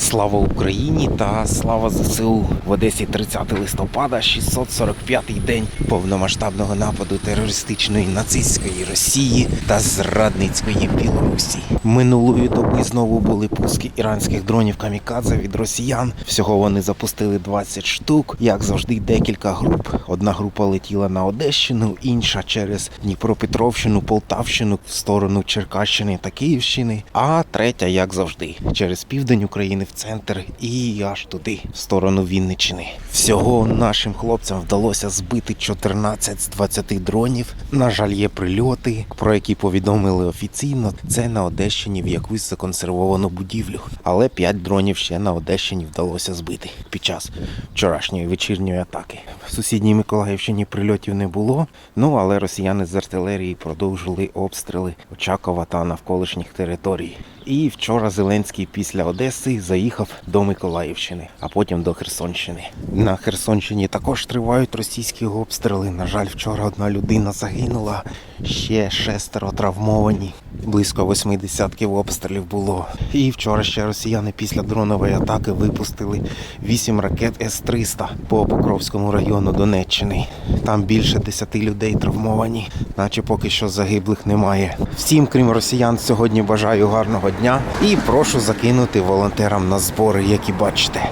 Слава Україні та слава ЗСУ в Одесі 30 листопада, 645-й день повномасштабного нападу терористичної нацистської Росії та зрадницької Білорусі. Минулої доби знову були пуски іранських дронів камікадзе від росіян. Всього вони запустили 20 штук. Як завжди, декілька груп. Одна група летіла на Одещину, інша через Дніпропетровщину, Полтавщину в сторону Черкащини та Київщини. А третя, як завжди, через південь України в центр і аж туди, в сторону Вінниччини. Всього нашим хлопцям вдалося збити 14 з 20 дронів. На жаль, є прильоти, про які повідомили офіційно. Це на Одещині в якусь законсервовану будівлю. Але п'ять дронів ще на Одещині вдалося збити під час вчорашньої вечірньої атаки. В сусідній Миколаївщині прильотів не було. Ну але росіяни з артилерії продовжили обстріли Очакова та навколишніх територій. І вчора Зеленський після Одеси заїхав до Миколаївщини, а потім до Херсонщини. На Херсонщині також тривають російські обстріли. На жаль, вчора одна людина загинула, ще шестеро травмовані. Близько восьми десятків обстрілів було. І вчора ще росіяни після дронової атаки випустили вісім ракет С-300 по Покровському району Донеччини. Там більше десяти людей травмовані, наче поки що загиблих немає. Всім, крім росіян, сьогодні бажаю дня і прошу закинути волонтерам на збори, які бачите.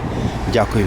Дякую.